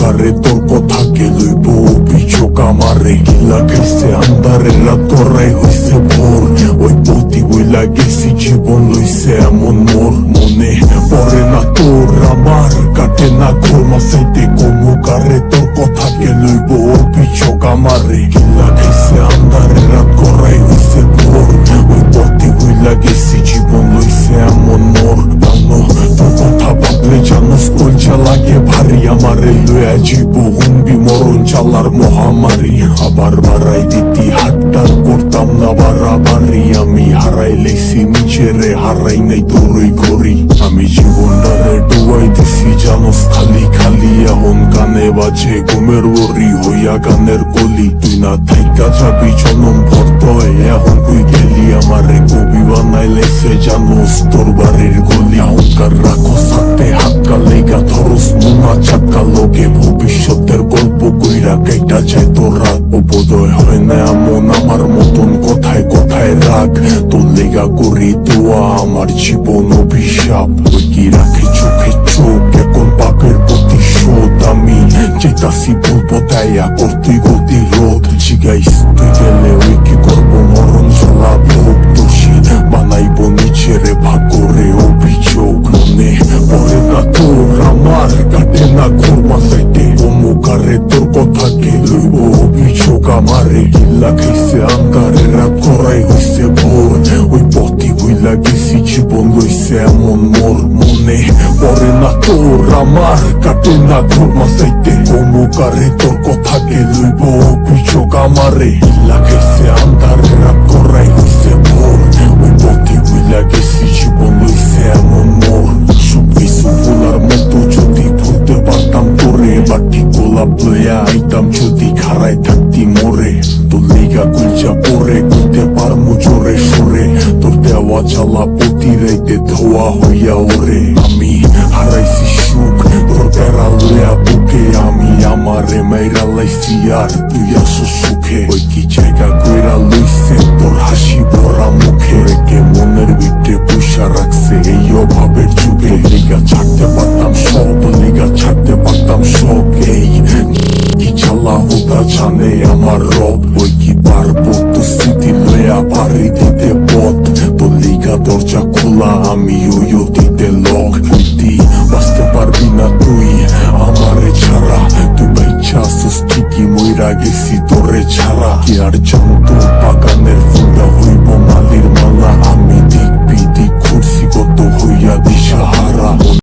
কারে তোর কথা কে লইব? অভিযোগ আমারে কিলা খাইছে আন্দারে রাত করাই হইছে ভোর। ওই পতি বইলা গেছি জীবন লইছে এমন মোর মনে। পড়ে না তোর, আমার কাটে না ঘোর মাসাইতে কমু কারে তোর কথা কে লইব? অভিযোগ আমারে কিলা খাইছে চালার মহামারী। আবার বাড়াই দিতি হাটটার করতাম না বাড়াবাড়ি। আমি হারাই লেছি, নিজেরে হারাই নাই তোরই করি। আমি জীবনটারে ডুবাই দিছি জানোস খালি খালি এখন কানে বাজে। ঘুমের ওরি হইয়া গানের কলি। তুই না থাইকা যাবি, জনম ভর্ত এখন তুই গেলি আমারে, কবি বানাইলে সে জানোস, তোর বাড়ির গলি। কইরা কেটা যায় তোর? রাত উপদয় হয় না, এমন আমার মতন কোথায় কোথায় রাগ। তোর লেগা করি দোয়া, আমার জীবন অভিশাপ। কি রাখে চোখে চোখ, এখন পাপের প্রতিশোধ আমি। চেতাসি তাইয়া করতে গতি রোধ। জিগাইস তুই গেলে ওই না ঘোর মাসাইতে অমুকারে তোর কথা কে লইব অভিযোগ আমারে। কিল্লা খাইছে আন্দারে রাত করাই হইছে ভোর। ওই পথি হইলা গেছি, জীবন লইছে এমন মোর মনে। পড়ে না তোর আমার কাটে না ঘোর মাসাইতে অমুকারে তোর কথা কে লইব অভিযোগ আমারে। কিল্লা খাইছে আন্দারে লইয়া যদি খারাই থাকতি মোরে তোর লিগা গুলচা পরে কইতে পারমু জোরে সরে। তোর দেওয়া চালা প্রতি রাইতে ধোয়া হইয়া ওরে। আমি হারাইছি সুখ, তোর প্যারা লইয়া বুকে। আমি আমারে মাইরা লাইছি, আর তুই আসো সুখে। ওই কি জায়গা কইরা লইছে, তোর হাসি ভরা মুখে। রেখে মনের ভিতরে পুষা রাখছে, এই অভাবের যুগে। লিগা ছাড়তে পারতাম সব লিগা ছাড়তে পারতাম সব এই জানে আমার রব, ওই কি পারব তো স্মৃতি লয়া পারি দিতে পথ? তো লিগা দরজা খোলা, আমি ওই অতীতে লক তুই বাঁচতে পারবি না তুই আমারে ছাড়া। তুই বাইচ্ছা আসছিস ঠিকই মইরা গেছি তোরে ছাড়া। কি আর জানো